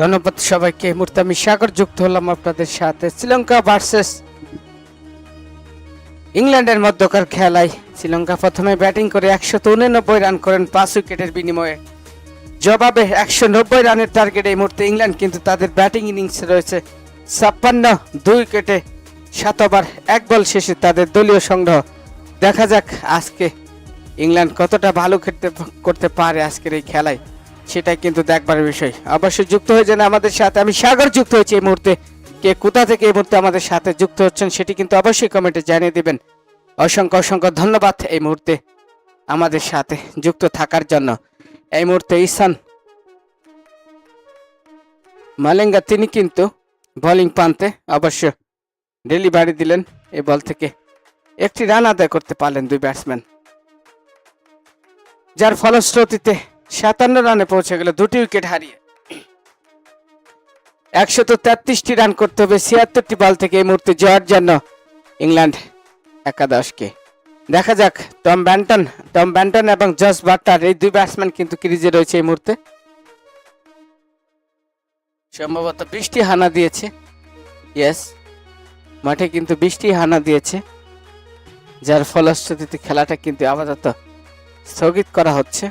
ধন্যবাদ সবাইকে। এই মুহূর্তে আমি সাগর যুক্ত হলাম আপনাদের সাথে। শ্রীলঙ্কা ভার্সেস ইংল্যান্ডের মধ্যকার খেলায় শ্রীলঙ্কা প্রথমে ব্যাটিং করে একশো উননব্বই রান করেন পাঁচ উইকেটের বিনিময়ে। জবাবে একশো নব্বই রানের টার্গেট এই মুহূর্তে ইংল্যান্ড কিন্তু তাদের ব্যাটিং ইনিংসে রয়েছে ছাপ্পান্ন দুই উইকেটে সাত ওভার, এক বল শেষে তাদের দলীয় সংগ্রহ। দেখা যাক আজকে ইংল্যান্ড কতটা ভালো খেলতে, করতে পারে আজকের এই খেলায়। সেটাই কিন্তু দেখবার বিষয়। অবশ্যই যুক্ত হয়ে যান আমাদের সাথে, আমি সাগর যুক্ত হয়েছি এই মুহূর্তে। কে কোথা থেকে এই মুহূর্তে আমাদের সাথে যুক্ত হচ্ছেন সেটি কিন্তু অবশ্যই কমেন্টে জানিয়ে দেবেন। অসংখ্য অসংখ্য ধন্যবাদ এই মুহূর্তে আমাদের সাথে যুক্ত থাকার জন্য। এই মুহূর্তে ইসান মালেঙ্গা, তিনি কিন্তু বোলিং প্রান্তে অবশ্য ডেলিভারি দিলেন এই বল থেকে। একটি রান আদায় করতে পারলেন দুই ব্যাটসম্যান যার ফলশ্রুতিতে সাতান্ন রানে পৌঁছে গেল, দুটি উইকেট হারিয়ে। একশত তেত্রিশটি রান করতে হবে, ছিয়াত্তরটি বল থেকে এই মুহূর্তে জয়ের জন্য ইংল্যান্ড একাদশকে। দেখা যাক, টম ব্যান্টন টম ব্যান্টন এবং জস বাট্টার এই দুই ব্যাটসম্যান কিন্তু ক্রিজে রয়েছে এই মুহূর্তে। সম্ভবত বৃষ্টি হানা দিয়েছে। ইয়েস, মাঠে কিন্তু বৃষ্টি হানা দিয়েছে, যার ফলশ্রুতিতে খেলাটা কিন্তু আপাতত স্থগিত করা হচ্ছে।